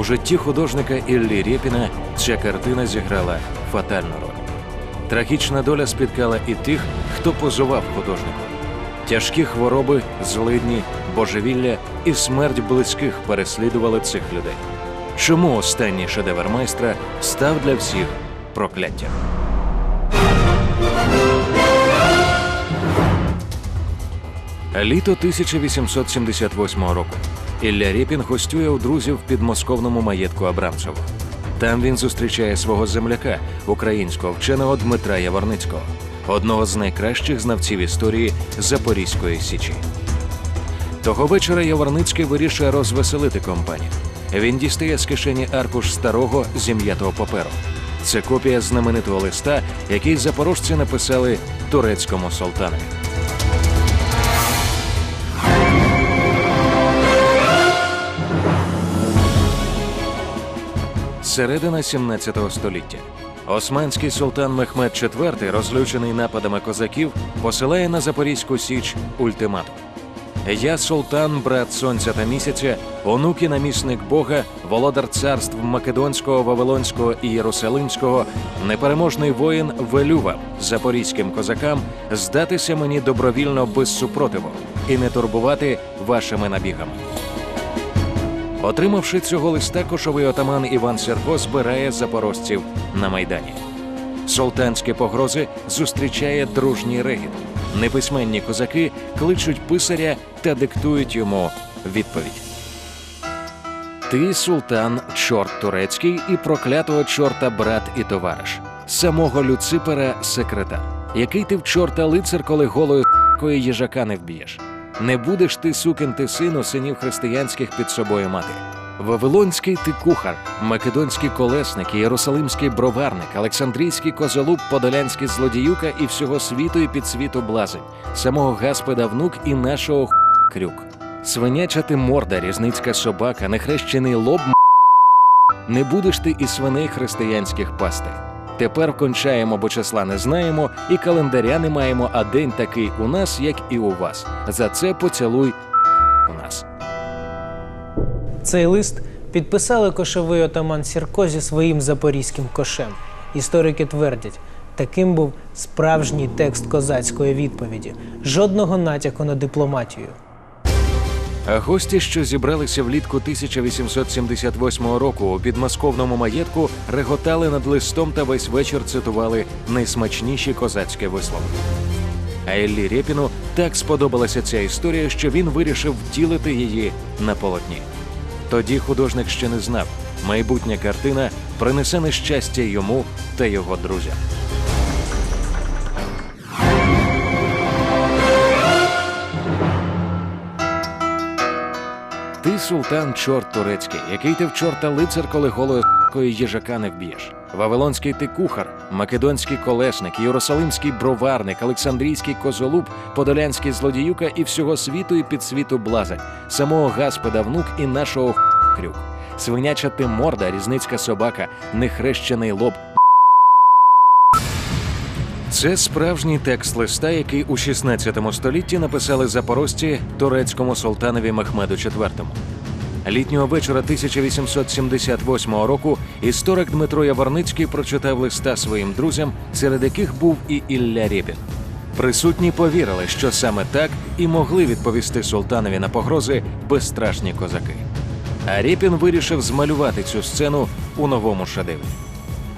У житті художника Іллі Рєпіна ця картина зіграла фатальну роль. Трагічна доля спіткала і тих, хто позував художнику. Тяжкі хвороби, злидні, божевілля і смерть близьких переслідували цих людей. Чому останній шедевр майстра став для всіх прокляттям? Літо 1878 року. Ілля Рєпін гостює у друзів в підмосковному маєтку Абрамцево. Там він зустрічає свого земляка, українського вченого Дмитра Яворницького, одного з найкращих знавців історії Запорізької Січі. Того вечора Яворницький вирішує розвеселити компанію. Він дістає з кишені аркуш старого зім'ятого паперу. Це копія знаменитого листа, який запорожці написали турецькому султанові. Середина 17 століття. Османський султан Мехмед IV, розлючений нападами козаків, посилає на Запорізьку Січ ультиматум. Я султан, брат сонця та місяця, онук і намісник Бога, володар царств Македонського, Вавилонського і Єрусалимського, непереможний воїн велю вам, запорізьким козакам, здатися мені добровільно без супротиву і не турбувати вашими набігами. Отримавши цього листа, кошовий отаман Іван Серко збирає запорожців на майдані. Султанські погрози зустрічає дружній регіт. Неписьменні козаки кличуть писаря та диктують йому відповідь. Ти, султан, чорт турецький і проклятого чорта брат і товариш, самого Люципера секретар, який ти в чорта лицар, коли голою їжака не вб'єш. Не будеш ти, сукин ти сину, синів християнських під собою мати. Вавилонський ти кухар, македонський колесник, єрусалимський броварник, Олександрійський козолуб, подолянський злодіюка і всього світу і під світу блазень, самого Гаспеда внук і нашого х... крюк. Свиняча ти морда, різницька собака, нехрещений лоб. Не будеш ти і свиней християнських пасти. Тепер кончаємо, бо числа не знаємо, і календаря не маємо, а день такий у нас, як і у вас. За це поцілуй у нас. Цей лист підписали кошовий отаман Сірко зі своїм запорізьким кошем. Історики твердять, таким був справжній текст козацької відповіді, жодного натяку на дипломатію. А гості, що зібралися влітку 1878 року у підмосковному маєтку, реготали над листом та весь вечір цитували найсмачніші козацькі вислови. А Еллі Рєпіну так сподобалася ця історія, що він вирішив втілити її на полотні. Тоді художник ще не знав, майбутня картина принесе нещастя йому та його друзям. Султан чорт турецький, який ти в чорта лицар, коли голою їжака не вб'єш. Вавилонський ти кухар, македонський колесник, єрусалимський броварник, Олександрійський козолуб, подолянський злодіюка і всього світу і під світу блазень, самого Гаспеда внук і нашого крюк. Свиняча ти морда, різницька собака, нехрещений лоб. Це справжній текст листа, який у 16 столітті написали запорожці турецькому султанові Мехмеду IV. Літнього вечора 1878 року історик Дмитро Яворницький прочитав листа своїм друзям, серед яких був і Ілля Рєпін. Присутні повірили, що саме так і могли відповісти султанові на погрози безстрашні козаки. А Рєпін вирішив змалювати цю сцену у новому шедеврі.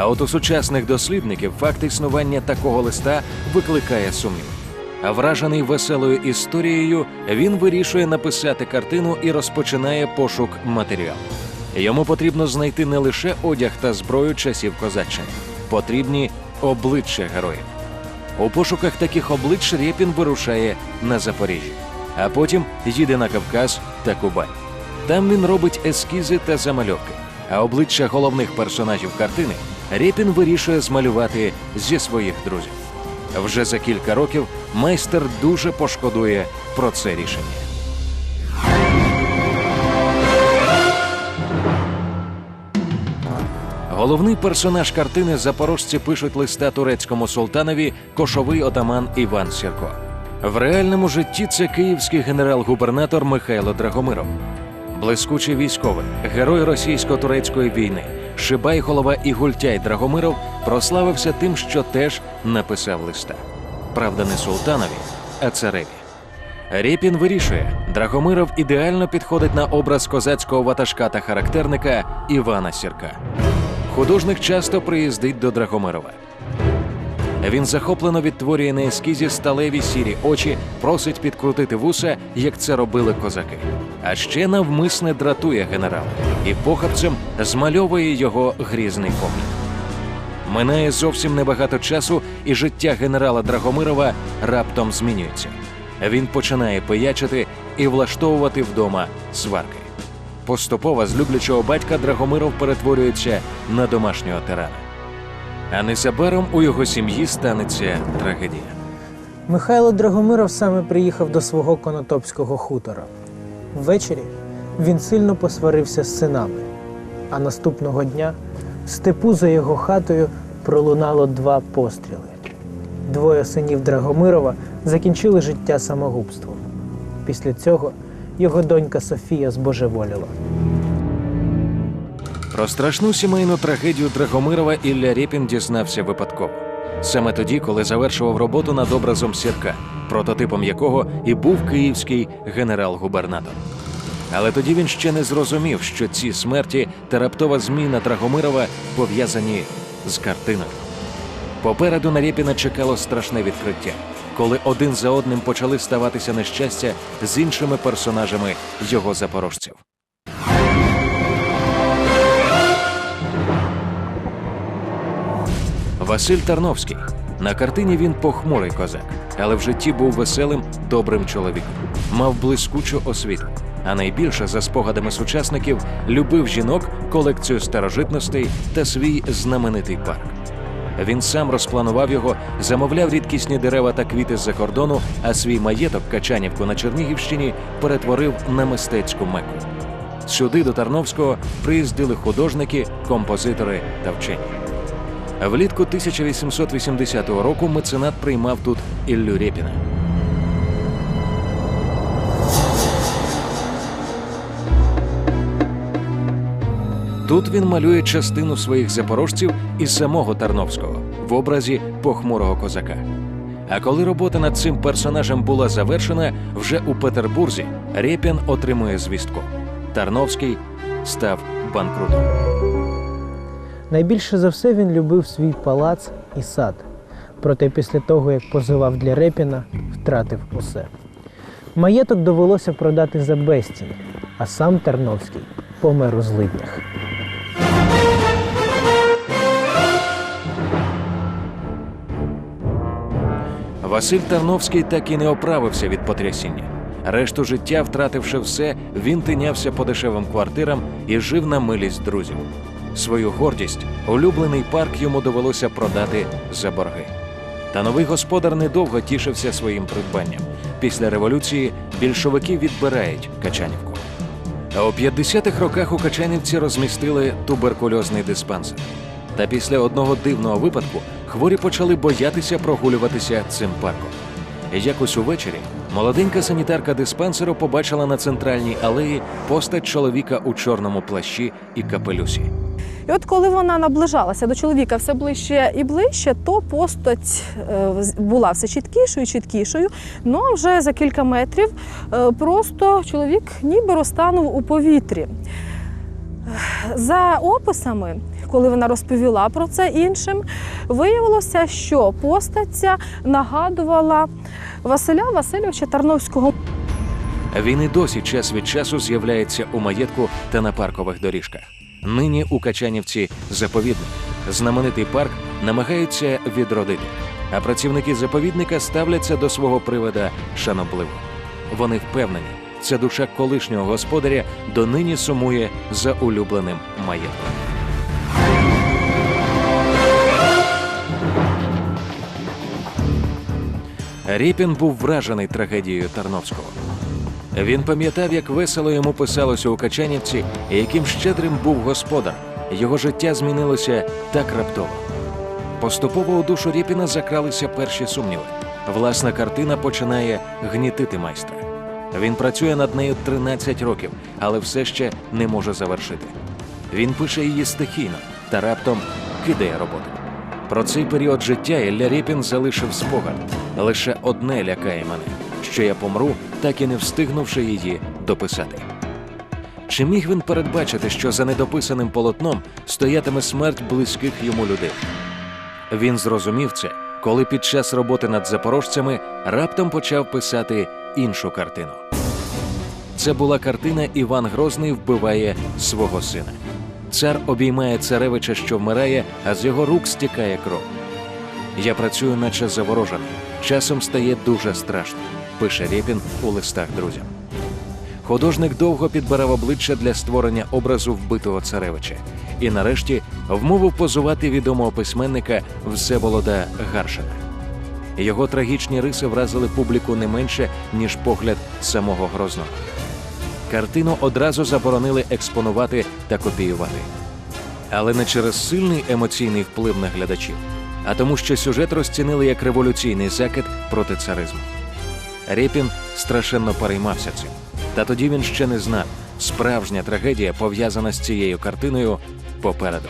А от у сучасних дослідників факт існування такого листа викликає сумнів. А вражений веселою історією, він вирішує написати картину і розпочинає пошук матеріалу. Йому потрібно знайти не лише одяг та зброю часів козаччини, потрібні обличчя героїв. У пошуках таких облич Рєпін вирушає на Запоріжжя, а потім їде на Кавказ та Кубань. Там він робить ескізи та замальовки, а обличчя головних персонажів картини Рєпін вирішує змалювати зі своїх друзів. Вже за кілька років майстер дуже пошкодує про це рішення. Головний персонаж картини запорожці пишуть листа турецькому султанові кошовий отаман Іван Сірко. В реальному житті це київський генерал-губернатор Михайло Драгомиров. Блискучий військовий, герой російсько-турецької війни, Шибай голова і Гультяй Драгомиров прославився тим, що теж написав листа. Правда, не султанові, а цареві. Рєпін вирішує, Драгомиров ідеально підходить на образ козацького ватажка та характерника Івана Сірка. Художник часто приїздить до Драгомирова. Він захоплено відтворює на ескізі сталеві сірі очі, просить підкрутити вуса, як це робили козаки. А ще навмисне дратує генерала і похабцем змальовує його грізний погляд. Минає зовсім небагато часу, і життя генерала Драгомирова раптом змінюється. Він починає пиячити і влаштовувати вдома сварки. Поступово з люблячого батька Драгомиров перетворюється на домашнього тирана. А незабаром у його сім'ї станеться трагедія. Михайло Драгомиров саме приїхав до свого конотопського хутора. Ввечері він сильно посварився з синами, а наступного дня в степу за його хатою пролунало два постріли. Двоє синів Драгомирова закінчили життя самогубством. Після цього його донька Софія збожеволіла. Про страшну сімейну трагедію Драгомирова Ілля Рєпін дізнався випадково. Саме тоді, коли завершував роботу над образом Сірка, прототипом якого і був київський генерал-губернатор. Але тоді він ще не зрозумів, що ці смерті та раптова зміна Драгомирова пов'язані з картиною. Попереду на Рєпіна чекало страшне відкриття, коли один за одним почали ставатися нещастя з іншими персонажами його запорожців. Василь Тарновський. На картині він похмурий козак, але в житті був веселим, добрим чоловіком. Мав блискучу освіту. А найбільше, за спогадами сучасників, любив жінок, колекцію старожитностей та свій знаменитий парк. Він сам розпланував його, замовляв рідкісні дерева та квіти з-за кордону, а свій маєток Качанівку на Чернігівщині перетворив на мистецьку меку. Сюди до Тарновського приїздили художники, композитори та вчені. Влітку 1880 року меценат приймав тут Іллю Рєпіна. Тут він малює частину своїх запорожців і самого Тарновського в образі похмурого козака. А коли робота над цим персонажем була завершена, вже у Петербурзі Рєпін отримує звістку. Тарновський став банкрутом. Найбільше за все він любив свій палац і сад. Проте після того, як позивав для Репіна, втратив усе. Маєток довелося продати за безцінь, а сам Тарновський помер у злиднях. Василь Тарновський так і не оправився від потрясіння. Решту життя, втративши все, він тинявся по дешевим квартирам і жив на милість друзів. Свою гордість, улюблений парк йому довелося продати за борги. Та новий господар недовго тішився своїм придбанням. Після революції більшовики відбирають Качанівку. А у 50-х роках у Качанівці розмістили туберкульозний диспансер. Та після одного дивного випадку хворі почали боятися прогулюватися цим парком. Якось увечері молоденька санітарка диспансеру побачила на центральній алеї постать чоловіка у чорному плащі і капелюсі. І от коли вона наближалася до чоловіка все ближче і ближче, то постать е, була все чіткішою, чіткішою. Ну а вже за кілька метрів е, просто чоловік ніби розтанув у повітрі. За описами, коли вона розповіла про це іншим, виявилося, що постать ця нагадувала Василя Васильовича Тарновського. Він і досі час від часу з'являється у маєтку та на паркових доріжках. Нині у Качанівці заповідник. Знаменитий парк намагаються відродити, а працівники заповідника ставляться до свого привода шанобливо. Вони впевнені, ця душа колишнього господаря донині сумує за улюбленим маєтком. Ріпін був вражений трагедією Тарновського. Він пам'ятав, як весело йому писалося у Качанівці, і яким щедрим був господар. Його життя змінилося так раптово. Поступово у душу Рєпіна закралися перші сумніви. Власна картина починає гнітити майстра. Він працює над нею 13 років, але все ще не може завершити. Він пише її стихійно та раптом кидає роботу. Про цей період життя Ілля Рєпін залишив спогад. Лише одне лякає мене, що я помру, так і не встигнувши її дописати. Чи міг він передбачити, що за недописаним полотном стоятиме смерть близьких йому людей? Він зрозумів це, коли під час роботи над запорожцями раптом почав писати іншу картину. Це була картина Іван Грозний вбиває свого сина. Цар обіймає царевича, що вмирає, а з його рук стікає кров. Я працюю, наче заворожений. Часом стає дуже страшно, пише Рєпін у листах друзям. Художник довго підбирав обличчя для створення образу вбитого царевича і нарешті вмовив позувати відомого письменника Всеволода Гаршина. Його трагічні риси вразили публіку не менше, ніж погляд самого Грозного. Картину одразу заборонили експонувати та копіювати. Але не через сильний емоційний вплив на глядачів, а тому, що сюжет розцінили як революційний закид проти царизму. Рєпін страшенно переймався цим. Та тоді він ще не знав, справжня трагедія, пов'язана з цією картиною, попереду.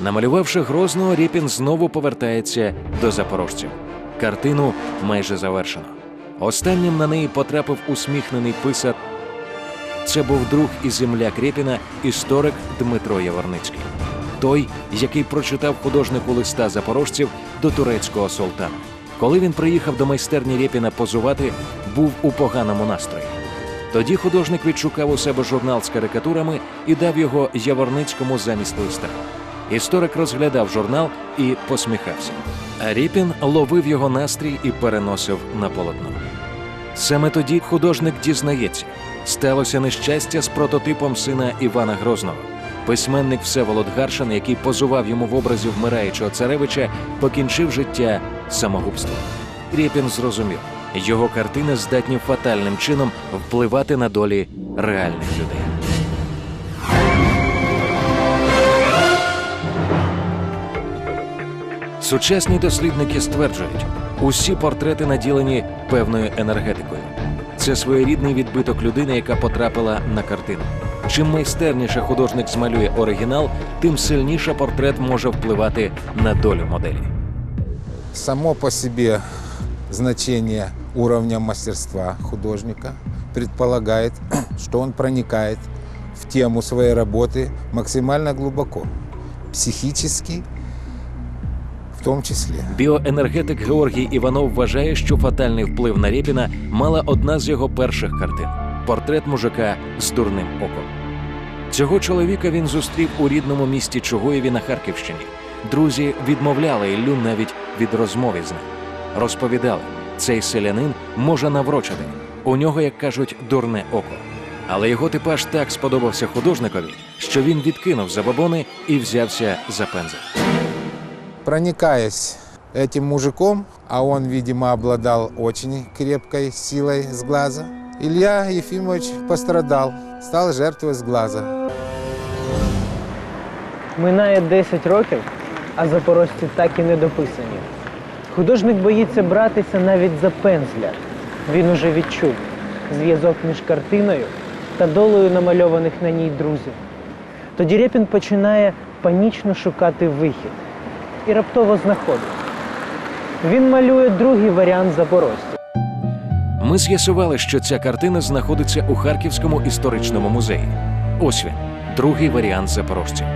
Намалювавши Грозного, Рєпін знову повертається до запорожців. Картину майже завершено. Останнім на неї потрапив усміхнений писар. Це був друг і земляк Рєпіна, історик Дмитро Яворницький. Той, який прочитав художнику листа запорожців до турецького султана. Коли він приїхав до майстерні Рєпіна позувати, був у поганому настрої. Тоді художник відшукав у себе журнал з карикатурами і дав його Яворницькому замість листа. Історик розглядав журнал і посміхався. А Рєпін ловив його настрій і переносив на полотно. Саме тоді художник дізнається, сталося нещастя з прототипом сина Івана Грозного. Письменник Всеволод Гаршин, який позував йому в образі вмираючого царевича, покінчив життя самогубством. Рєпін зрозумів, його картини здатні фатальним чином впливати на долі реальних людей. Сучасні дослідники стверджують, усі портрети наділені певною енергетикою. Це своєрідний відбиток людини, яка потрапила на картину. Чим майстерніше художник змалює оригінал, тим сильніше портрет може впливати на долю моделі. Само по себе значение уровня мастерства художника предполагает, что он проникает в тему своей работы максимально глубоко, психически в том числе. Біоенергетик Георгій Іванов вважає, що фатальний вплив на Рєпіна мала одна з його перших картин портрет мужика з дурним оком. Цього чоловіка він зустрів у рідному місті Чугуєві на Харківщині. Друзі відмовляли Іллю навіть від розмови з ним. Розповідали, цей селянин може наврочити. У нього, як кажуть, дурне око. Але його типаж так сподобався художникові, що він відкинув забобони і взявся за пензель. Проникаясь этим мужиком, а он, видимо, обладал очень крепкой силой с глаза, Илья Ефимович пострадал, стал жертвой с глаза. Минає 10 років, а запорожці так і не дописані. Художник боїться братися навіть за пензля. Він уже відчув зв'язок між картиною та долею намальованих на ній друзів. Тоді Рєпін починає панічно шукати вихід і раптово знаходить. Він малює другий варіант запорожців. Ми з'ясували, що ця картина знаходиться у Харківському історичному музеї. Ось він, другий варіант запорожців.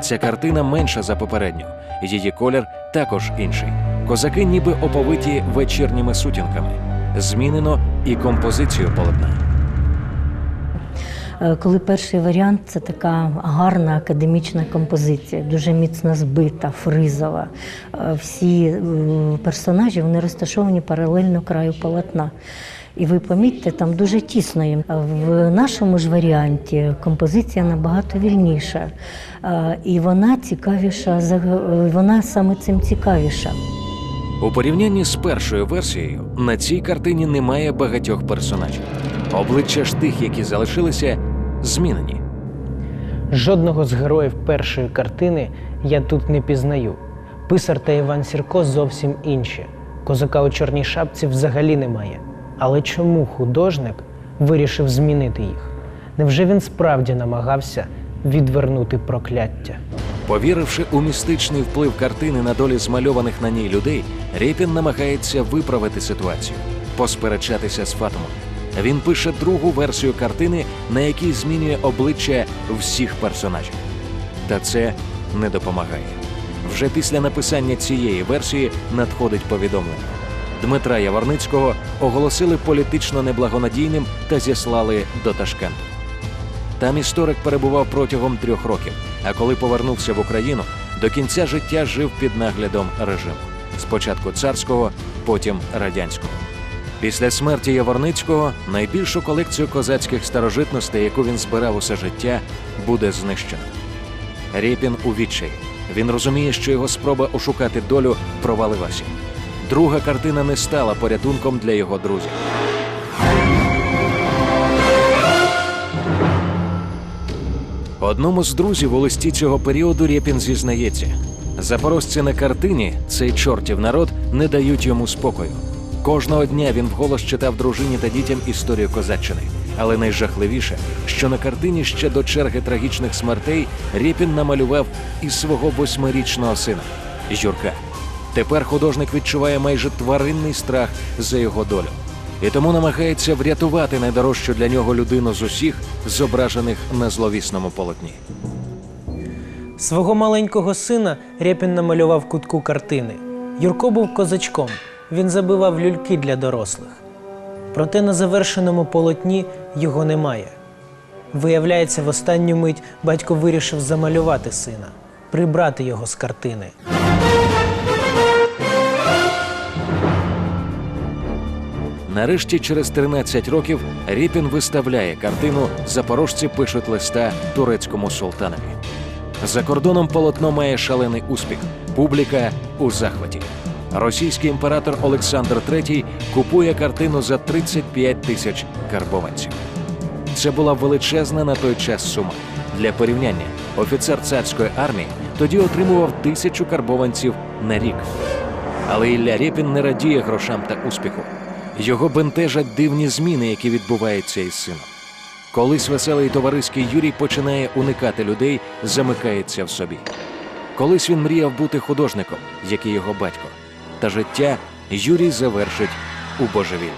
Ця картина менша за попередню. Її колір також інший. Козаки ніби оповиті вечірніми сутінками. Змінено і композицію полотна. Е, Коли перший варіант це така гарна академічна композиція, дуже міцно збита, фризова. Е, Всі персонажі вони розташовані паралельно краю полотна. І ви помітьте, там дуже тісно їм. В нашому ж варіанті композиція набагато вільніша, і вона цікавіша, за- вона саме цим цікавіша. У порівнянні з першою версією на цій картині немає багатьох персонажів. Обличчя ж тих, які залишилися, змінені. Жодного з героїв першої картини я тут не пізнаю. Писар та Іван Сірко зовсім інші. Козака у чорній шапці взагалі немає. Але чому художник вирішив змінити їх? Невже він справді намагався відвернути прокляття? Повіривши у містичний вплив картини на долі змальованих на ній людей, Рєпін намагається виправити ситуацію, посперечатися з Фатумом. Він пише другу версію картини, на якій змінює обличчя всіх персонажів. Та це не допомагає. Вже після написання цієї версії надходить повідомлення. Дмитра Яворницького оголосили політично неблагонадійним та зіслали до Ташкенту. Там історик перебував протягом трьох років, а коли повернувся в Україну, до кінця життя жив під наглядом режиму. Спочатку царського, потім радянського. Після смерті Яворницького найбільшу колекцію козацьких старожитностей, яку він збирав усе життя, буде знищено. Рєпін у відчаї. Він розуміє, що його спроба ошукати долю провалилася. Друга картина не стала порятунком для його друзів. Одному з друзів у листі цього періоду Рєпін зізнається: запорожці на картині, цей чортів народ, не дають йому спокою. Кожного дня він вголос читав дружині та дітям історію козаччини. Але найжахливіше, що на картині ще до черги трагічних смертей Рєпін намалював і свого восьмирічного сина Юрка. Тепер художник відчуває майже тваринний страх за його долю і тому намагається врятувати найдорожчу для нього людину з усіх, зображених на зловісному полотні. Свого маленького сина Рєпін намалював кутку картини. Юрко був козачком, він забивав люльки для дорослих. Проте на завершеному полотні його немає. Виявляється, в останню мить батько вирішив замалювати сина, прибрати його з картини. Нарешті, через 13 років, Ріпін виставляє картину Запорожці пишуть листа турецькому султанові. За кордоном полотно має шалений успіх. Публіка у захваті. Російський імператор Олександр III купує картину за 35 тисяч карбованців. Це була величезна на той час сума. Для порівняння, офіцер царської армії тоді отримував тисячу карбованців на рік. Але Ілля Рєпін не радіє грошам та успіху. Його бентежать дивні зміни, які відбуваються із сином. Колись веселий товариський Юрій починає уникати людей, замикається в собі. Колись він мріяв бути художником, як і його батько. Та життя Юрій завершить у божевіллі.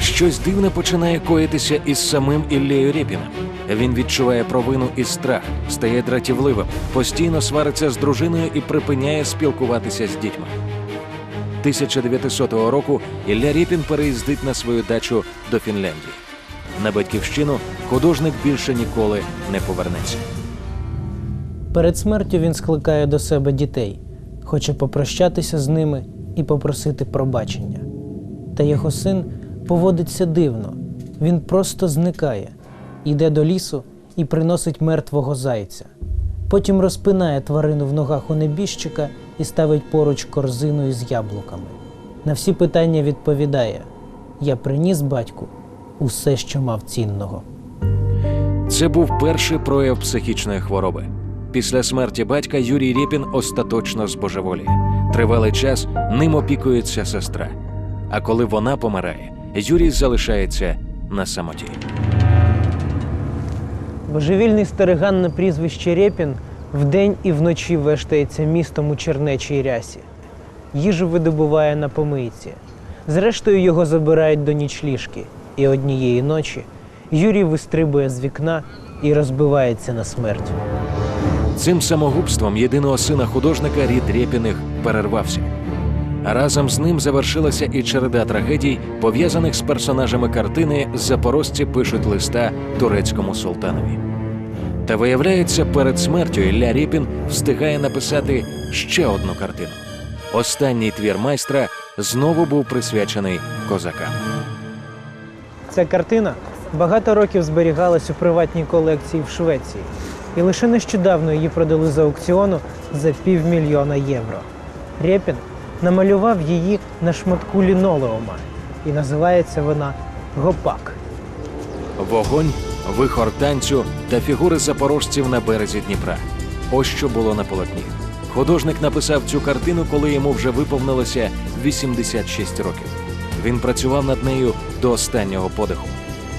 Щось дивне починає коїтися із самим Іллею Рєпіним. Він відчуває провину і страх, стає дратівливим, постійно свариться з дружиною і припиняє спілкуватися з дітьми. 1900 року Ілля Рєпін переїздить на свою дачу до Фінляндії. На батьківщину художник більше ніколи не повернеться. Перед смертю він скликає до себе дітей, хоче попрощатися з ними і попросити пробачення. Та його син поводиться дивно. Він просто зникає, йде до лісу і приносить мертвого зайця. Потім розпинає тварину в ногах у небіжчика і ставить поруч корзину із яблуками. На всі питання відповідає: Я приніс батьку усе, що мав цінного. Це був перший прояв психічної хвороби. Після смерті батька Юрій Рєпін остаточно збожеволіє. Тривалий час ним опікується сестра. А коли вона помирає, Юрій залишається на самоті. Божевільний стариган на прізвище Рєпін вдень і вночі вештається містом у чернечій рясі. Їжу видобуває на помийці. Зрештою його забирають до нічліжки. І однієї ночі Юрій вистрибує з вікна і розбивається на смерть. Цим самогубством єдиного сина художника рід Рєпіних перервався. Разом з ним завершилася і череда трагедій, пов'язаних з персонажами картини Запорожці пишуть листа турецькому султанові. Та виявляється, перед смертю Ілля Рєпін встигає написати ще одну картину. Останній твір майстра знову був присвячений козакам. Ця картина багато років зберігалась у приватній колекції в Швеції, і лише нещодавно її продали з аукціону за півмільйона євро. Рєпін намалював її на шматку лінолеума, і називається вона Гопак. Вогонь вихор танцю та фігури запорожців на березі Дніпра. Ось що було на полотні. Художник написав цю картину, коли йому вже виповнилося 86 років. Він працював над нею до останнього подиху.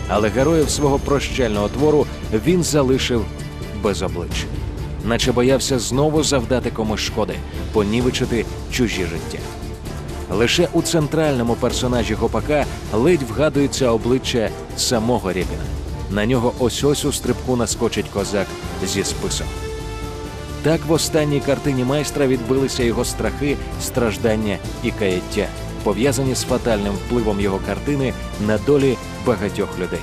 Але героїв свого прощального твору він залишив без обличчя, наче боявся знову завдати комусь шкоди, понівечити чужі життя. Лише у центральному персонажі Гопака ледь вгадується обличчя самого Рєпіна. На нього ось ось у стрибку наскочить козак зі списом. Так в останній картині майстра відбилися його страхи, страждання і каяття, пов'язані з фатальним впливом його картини на долі багатьох людей.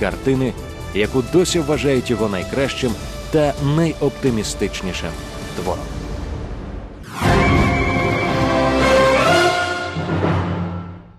Картини, яку досі вважають його найкращим та найоптимістичнішим твором.